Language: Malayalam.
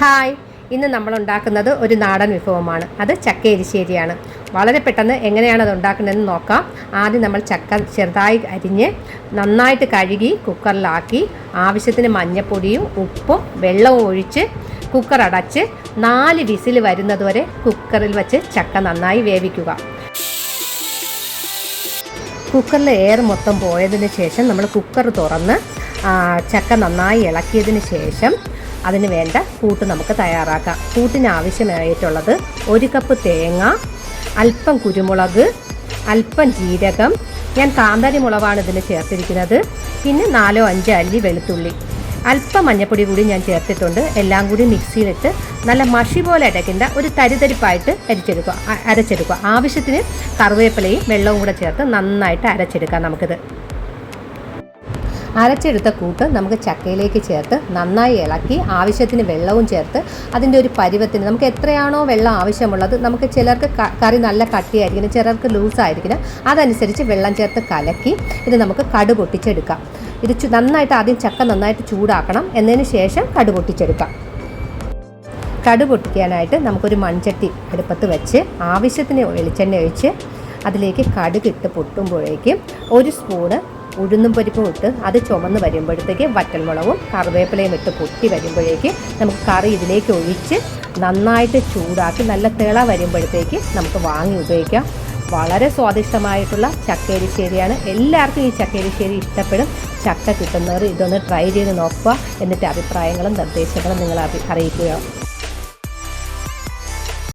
ഹായ്. ഇന്ന് നമ്മൾ ഉണ്ടാക്കുന്നത് ഒരു നാടൻ വിഭവമാണ്. അത് ചക്ക എരിശ്ശേരിയാണ് വളരെ പെട്ടെന്ന് എങ്ങനെയാണ് അത് ഉണ്ടാക്കുന്നതെന്ന് നോക്കാം. ആദ്യം നമ്മൾ ചക്ക ചെറുതായി അരിഞ്ഞ് നന്നായിട്ട് കഴുകി കുക്കറിലാക്കി ആവശ്യത്തിന് മഞ്ഞൾപ്പൊടിയും ഉപ്പും വെള്ളവും ഒഴിച്ച് കുക്കർ അടച്ച് നാല് വിസിൽ വരുന്നതുവരെ കുക്കറിൽ വെച്ച് ചക്ക നന്നായി വേവിക്കുക. കുക്കറിൽ എയർ മൊത്തം പോയതിന് ശേഷം നമ്മൾ കുക്കർ തുറന്ന് ചക്ക നന്നായി ഇളക്കിയതിന് ശേഷം അതിന് വേണ്ട കൂട്ട് നമുക്ക് തയ്യാറാക്കാം. കൂട്ടിന് ആവശ്യമായിട്ടുള്ളത് ഒരു കപ്പ് തേങ്ങ അല്പം കുരുമുളക് അല്പം ജീരകം. ഞാൻ കാന്താരി മുളകാണ് ഇതിന് ചേർത്തിരിക്കുന്നത്. പിന്നെ നാലോ അഞ്ചോ അല്ലി വെളുത്തുള്ളി. അല്പം മഞ്ഞപ്പൊടി കൂടി ഞാൻ ചേർത്തിട്ടുണ്ട്. എല്ലാം കൂടി മിക്സിയിലിട്ട് നല്ല മഷി പോലെ അടയ്ക്കേണ്ട ഒരു തരിതരിപ്പായിട്ട് അരിച്ചെടുക്കുക. അരച്ചെടുക്കുക. ആവശ്യത്തിന് കറിവേപ്പിലയും വെള്ളവും കൂടെ ചേർത്ത് നന്നായിട്ട് അരച്ചെടുക്കാം നമുക്കിത്. അരച്ചെടുത്ത കൂട്ട് നമുക്ക് ചക്കയിലേക്ക് ചേർത്ത് നന്നായി ഇളക്കി ആവശ്യത്തിന് വെള്ളവും ചേർത്ത് അതിന്റെ ഒരു പരുവത്തിന് നമുക്ക് എത്രയാണോ വെള്ളം ആവശ്യമുള്ളത് നമുക്ക് ചിലർക്ക് കറി നല്ല കട്ടിയായിരിക്കണം ചിലർക്ക് ലൂസായിരിക്കണം. അതനുസരിച്ച് വെള്ളം ചേർത്ത് കലക്കി ഇത് നമുക്ക് കടു പൊട്ടിച്ചെടുക്കാം. ഇത് നന്നായിട്ട് ആദ്യം ചക്ക നന്നായിട്ട് ചൂടാക്കണം. എന്നതിന് ശേഷം കടു പൊട്ടിച്ചെടുക്കാം. കടു പൊട്ടിക്കാനായിട്ട് നമുക്കൊരു മൺചട്ടി അടുപ്പത്ത് വെച്ച് ആവശ്യത്തിന് വെളിച്ചെണ്ണ ഒഴിച്ച് അതിലേക്ക് കടുകിട്ട് പൊട്ടുമ്പോഴേക്കും ഒരു സ്പൂണ് ഉഴുന്നും പരിപ്പും ഇട്ട് അത് ചുമന്ന് വരുമ്പോഴത്തേക്ക് വറ്റൽമുളകും കറിവേപ്പിലയും ഇട്ട് പൊട്ടി വരുമ്പോഴേക്ക് നമുക്ക് കറി ഇതിലേക്ക് ഒഴിച്ച് നന്നായിട്ട് ചൂടാക്കി നല്ല തിള വരുമ്പോഴത്തേക്ക് നമുക്ക് വാങ്ങി ഉപയോഗിക്കാം. വളരെ സ്വാദിഷ്ടമായിട്ടുള്ള ചക്കേരിശ്ശേരിയാണ്. എല്ലാവർക്കും ഈ ചക്കേരിശ്ശേരി ഇഷ്ടപ്പെടും. ചക്ക കിട്ടുന്നവർ ഇതൊന്ന് ട്രൈ ചെയ്ത് നോക്കുക. എന്നിട്ട് അഭിപ്രായങ്ങളും നിർദ്ദേശങ്ങളും നിങ്ങൾ അറി- അറിയിക്കുക.